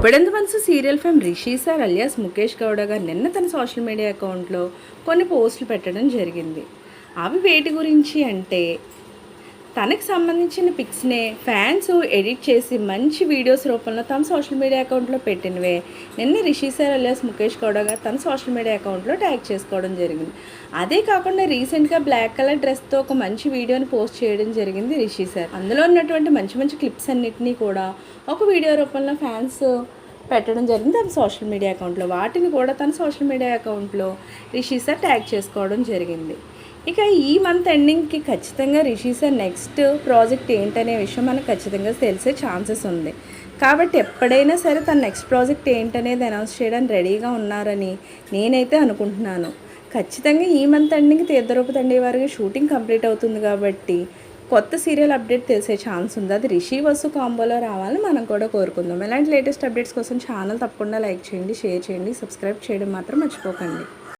గుప్పెడంత మనసు serial fame Rishi sir alias Mukesh Gowda garu నిన్న తన సోషల్ మీడియా అకౌంట్లో కొన్ని పోస్టులు పెట్టడం జరిగింది. అవి వేటి గురించి అంటే తనకు సంబంధించిన పిక్స్నే ఫ్యాన్స్ ఎడిట్ చేసి మంచి వీడియోస్ రూపంలో తన సోషల్ మీడియా అకౌంట్లో పెట్టినవే. నిన్న రిషి సార్ అలియాస్ ముఖేష్ గౌడ గారు తన సోషల్ మీడియా అకౌంట్లో ట్యాగ్ చేసుకోవడం జరిగింది. అదే కాకుండా రీసెంట్గా బ్లాక్ కలర్ డ్రెస్తో ఒక మంచి వీడియోని పోస్ట్ చేయడం జరిగింది రిషి సార్. అందులో ఉన్నటువంటి మంచి మంచి క్లిప్స్ అన్నిటినీ కూడా ఒక వీడియో రూపంలో ఫ్యాన్స్ పెట్టడం జరిగింది తన సోషల్ మీడియా అకౌంట్లో. వాటిని కూడా తన సోషల్ మీడియా అకౌంట్లో రిషి సార్ ట్యాగ్ చేసుకోవడం జరిగింది. ఇక ఈ మంత్ ఎండింగ్కి ఖచ్చితంగా రిషి సార్ నెక్స్ట్ ప్రాజెక్ట్ ఏంటనే విషయం మనకు ఖచ్చితంగా తెలిసే ఛాన్సెస్ ఉంది. కాబట్టి ఎప్పుడైనా సరే తన నెక్స్ట్ ప్రాజెక్ట్ ఏంటనేది అనౌన్స్ చేయడానికి రెడీగా ఉన్నారని నేనైతే అనుకుంటున్నాను. ఖచ్చితంగా ఈ మంత్ ఎండింగ్ తీర్థరూప తండ్రి వారికి షూటింగ్ కంప్లీట్ అవుతుంది కాబట్టి కొత్త సీరియల్ అప్డేట్ తెలిసే ఛాన్స్ ఉంది. అది రిషి వసు కాంబోలో రావాలని మనం కూడా కోరుకుందాం. ఇలాంటి లేటెస్ట్ అప్డేట్స్ కోసం ఛానల్ తప్పకుండా లైక్ చేయండి షేర్ చేయండి సబ్స్క్రైబ్ చేయడం మాత్రం మర్చిపోకండి.